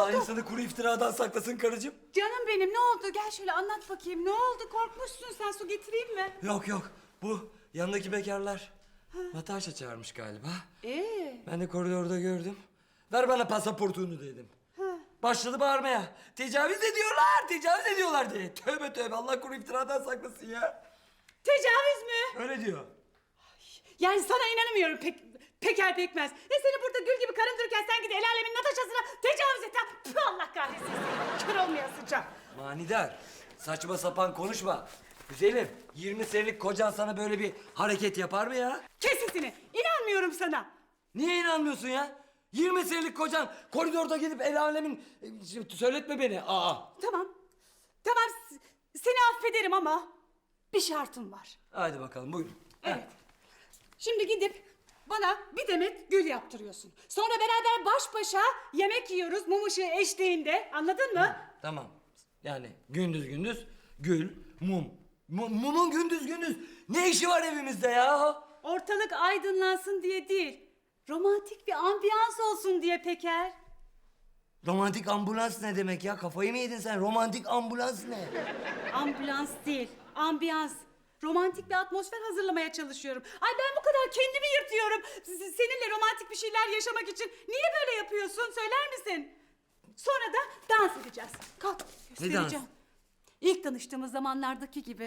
Allah insanı kuru iftiradan saklasın karıcığım. Canım benim ne oldu? Gel şöyle anlat bakayım. Ne oldu? Korkmuşsun sen. Su getireyim mi? Yok yok bu yanındaki bekarlar. Natasha çağırmış galiba. Ee, Ben de koridorda gördüm. Ver bana pasaportunu dedim. Başladı bağırmaya. Tecavüz ediyorlar, tecavüz ediyorlar diye. Tövbe tövbe Allah kuru iftiradan saklasın ya. tecavüz mü? Öyle diyor. Yani sana inanamıyorum pek Peker Pekmez. Ne seni burada gül gibi karın dururken sen git el alemin Natasha'sına tecavüz et. ha? Püh, Allah kahretsin seni. Kör. Manidar, saçma sapan konuşma. Güzelim, 20 senelik kocan sana böyle bir hareket yapar mı ya? Kes sesini. İnanmıyorum sana. Niye inanmıyorsun ya? 20 senelik kocan koridorda gidip el alemin... e, Söyletme beni. Aa. Tamam. Tamam s- seni affederim ama bir şartım var. Hadi bakalım buyurun. Evet. Şimdi gidip bana bir demet gül yaptırıyorsun. Sonra beraber baş başa yemek yiyoruz mum ışığı eşliğinde. Anladın mı? Tamam. Yani gündüz gündüz gül, mum. Mu- mumun gündüz gündüz ne işi var evimizde ya? Ortalık aydınlansın diye değil. Romantik bir ambiyans olsun diye Peker. Romantik ambulans ne demek ya? Kafayı mı yedin sen? Romantik ambulans ne? Ambulans değil, ambiyans. Romantik bir atmosfer hazırlamaya çalışıyorum. Ay ben bu kadar kendimi yırtıyorum. S- Seninle romantik bir şeyler yaşamak için niye böyle yapıyorsun? Söyler misin? Sonra da dans edeceğiz. Kalk göstereceğim. İlk tanıştığımız zamanlardaki gibi.